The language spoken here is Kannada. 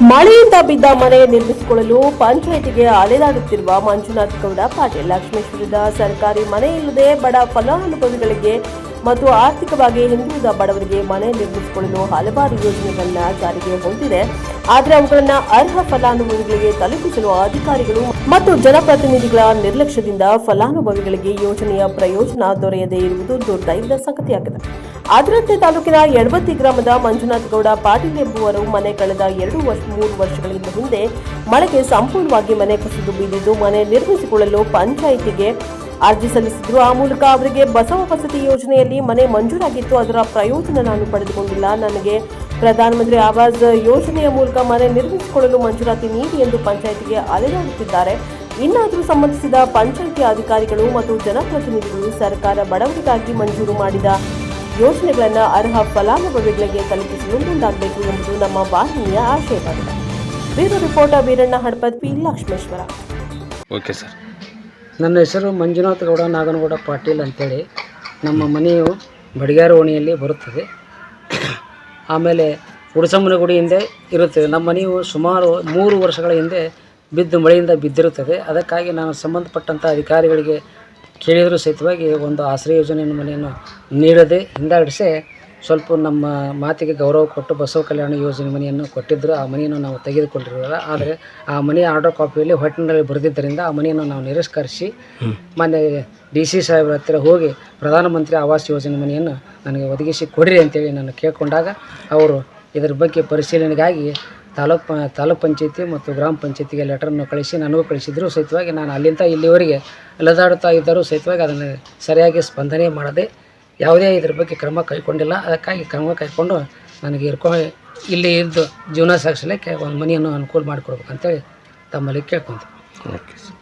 ಮಳೆಯಿಂದ ಬಿದ್ದ ಮನೆ ನಿರ್ಮಿಸಿಕೊಳ್ಳಲು ಪಂಚಾಯಿತಿಗೆ ಅಲೆದಾಡುತ್ತಿರುವ ಮಂಜುನಾಥ್ ಗೌಡ ಪಾಟೀಲ್ ಲಕ್ಷ್ಮೇಶ್ವರದ ಸರ್ಕಾರಿ ಮನೆ ಇಲ್ಲದೆ ಬಡ ಫಲಾನುಭವಿಗಳಿಗೆ ಮತ್ತು ಆರ್ಥಿಕವಾಗಿ ಹಿಂದುಳಿದ ಬಡವರಿಗೆ ಮನೆ ನಿರ್ಮಿಸಿಕೊಳ್ಳಲು ಹಲವಾರು ಯೋಜನೆಗಳನ್ನ ಜಾರಿಗೆ ಹೊಂದಿದೆ. ಆದರೆ ಅವುಗಳನ್ನು ಅರ್ಹ ಫಲಾನುಭವಿಗಳಿಗೆ ತಲುಪಿಸಲು ಅಧಿಕಾರಿಗಳು ಮತ್ತು ಜನಪ್ರತಿನಿಧಿಗಳ ನಿರ್ಲಕ್ಷ್ಯದಿಂದ ಫಲಾನುಭವಿಗಳಿಗೆ ಯೋಜನೆಯ ಪ್ರಯೋಜನ ದೊರೆಯದೇ ಇರುವುದು ದುರ್ದೈವದ ಸಂಗತಿಯಾಗಿದೆ. ಅದರಂತೆ ತಾಲೂಕಿನ ಯಡವತ್ತಿ ಗ್ರಾಮದ ಮಂಜುನಾಥ್ ಗೌಡ ಪಾಟೀಲ್ ಎಂಬುವರು ಮನೆ ಕಳೆದ ಎರಡು ವರ್ಷ, ಮೂರು ವರ್ಷಗಳಿಂದ ಹಿಂದೆ ಮಳೆಗೆ ಸಂಪೂರ್ಣವಾಗಿ ಮನೆ ಕುಸಿದು ಬಿದ್ದಿದ್ದು ಮನೆ ನಿರ್ಮಿಸಿಕೊಳ್ಳಲು ಪಂಚಾಯಿತಿಗೆ ಅರ್ಜಿ ಸಲ್ಲಿಸಿದ್ರು. ಆ ಮೂಲಕ ಅವರಿಗೆ ಬಸವ ವಸತಿ ಯೋಜನೆಯಲ್ಲಿ ಮನೆ ಮಂಜೂರಾಗಿತ್ತು. ಅದರ ಪ್ರಯೋಜನ ನಾನು ಪಡೆದುಕೊಂಡಿಲ್ಲ. ನನಗೆ ಪ್ರಧಾನಮಂತ್ರಿ ಆವಾಸ್ ಯೋಜನೆಯ ಮೂಲಕ ಮನೆ ನಿರ್ಮಿಸಿಕೊಳ್ಳಲು ಮಂಜೂರಾತಿ ನೀಡಿ ಎಂದು ಪಂಚಾಯಿತಿಗೆ ಅಲೆದಾಡುತ್ತಿದ್ದಾರೆ ಇನ್ನಾದರೂ ಸಂಬಂಧಿಸಿದ ಪಂಚಾಯಿತಿ ಅಧಿಕಾರಿಗಳು ಮತ್ತು ಜನಪ್ರತಿನಿಧಿಗಳು ಸರ್ಕಾರ ಬಡವರಿಗಾಗಿ ಮಂಜೂರು ಮಾಡಿದ ಯೋಜನೆಗಳನ್ನು ಅರ್ಹ ಫಲಾನುಭವಿಗಳಿಗೆ ತಲುಪಿಸಲು ಮುಂದಾಗಬೇಕು ಎಂಬುದು ನಮ್ಮ ವಾಹಿನಿಯ ಆಶಯವಾಗಿದೆ. Bureau reporter Veeranna Hadapad, P Lakshmeshwar. Okay sir. ನನ್ನ ಹೆಸರು ಮಂಜುನಾಥ ಗೌಡ ನಾಗನಗೌಡ ಪಾಟೀಲ್ ಅಂತೇಳಿ. ನಮ್ಮ ಮನೆಯು ಬಡಿಗಾರ ಓಣಿಯಲ್ಲಿ ಬರುತ್ತದೆ. ಆಮೇಲೆ ಉಡಸಮ್ಮನ ಗುಡಿ ಹಿಂದೆ ಇರುತ್ತದೆ. ನಮ್ಮ ಮನೆಯು ಸುಮಾರು ಮೂರು ವರ್ಷಗಳ ಹಿಂದೆ ಬಿದ್ದು ಮಳೆಯಿಂದ ಬಿದ್ದಿರುತ್ತದೆ. ಅದಕ್ಕಾಗಿ ನಾನು ಸಂಬಂಧಪಟ್ಟಂಥ ಅಧಿಕಾರಿಗಳಿಗೆ ಕೇಳಿದರೂ ಸಹಿತವಾಗಿ ಒಂದು ಆಶ್ರಯ ಯೋಜನೆಯನ್ನು ಮನೆಯನ್ನು ನೀಡದೆ ಹಿಂದಾಡಿಸಿ ಸ್ವಲ್ಪ ನಮ್ಮ ಮಾತಿಗೆ ಗೌರವ ಕೊಟ್ಟು ಬಸವ ಕಲ್ಯಾಣ ಯೋಜನೆ ಮನೆಯನ್ನು ಕೊಟ್ಟಿದ್ದರು ಆ ಮನೆಯನ್ನು ನಾವು ತೆಗೆದುಕೊಂಡಿರಲಿಲ್ಲ. ಆದರೆ ಆ ಮನೆಯ ಆರ್ಡರ್ ಕಾಪಿಯಲ್ಲಿ ಹೊಟ್ಟಿನಲ್ಲಿ ಬರೆದಿದ್ದರಿಂದ ಆ ಮನೆಯನ್ನು ನಾವು ನಿರಸ್ಕರಿಸಿ ಮೊನ್ನೆ ಡಿ ಸಿ ಸಾಹೇಬ್ರ ಹತ್ತಿರ ಹೋಗಿ ಪ್ರಧಾನಮಂತ್ರಿ ಆವಾಸ್ ಯೋಜನೆ ಮನೆಯನ್ನು ನನಗೆ ಒದಗಿಸಿ ಕೊಡಿರಿ ಅಂತೇಳಿ ನಾನು ಕೇಳಿಕೊಂಡಾಗ ಅವರು ಇದರ ಬಗ್ಗೆ ಪರಿಶೀಲನೆಗಾಗಿ ತಾಲೂಕು ತಾಲೂಕು ಪಂಚಾಯತಿ ಮತ್ತು ಗ್ರಾಮ ಪಂಚಾಯತಿಗೆ ಲೆಟರನ್ನು ಕಳಿಸಿ ನನಗೂ ಕಳಿಸಿದ್ರು. ಸಹಿತವಾಗಿ ನಾನು ಅಲ್ಲಿಂದ ಇಲ್ಲಿವರೆಗೆ ಅಲೆದಾಡುತ್ತಾ ಇದ್ದರೂ ಸಹಿತವಾಗಿ ಅದನ್ನು ಸರಿಯಾಗಿ ಸ್ಪಂದನೆ ಮಾಡದೆ ಯಾವುದೇ ಇದ್ರ ಬಗ್ಗೆ ಕ್ರಮ ಕೈಗೊಂಡಿಲ್ಲ. ಅದಕ್ಕಾಗಿ ಕ್ರಮ ಕೈಗೊಂಡು ನನಗೆ ಇರ್ಕೊ ಇಲ್ಲಿ ಇದ್ದು ಜೀವನ ಸಾಗಿಸಲಿಕ್ಕೆ ಒಂದು ಮನೆಯನ್ನು ಅನುಕೂಲ ಮಾಡಿಕೊಡ್ಬೇಕಂತೇಳಿ ತಮ್ಮಲ್ಲಿ ಕೇಳ್ಕೊಂತ ಓಕೆ ಸರ್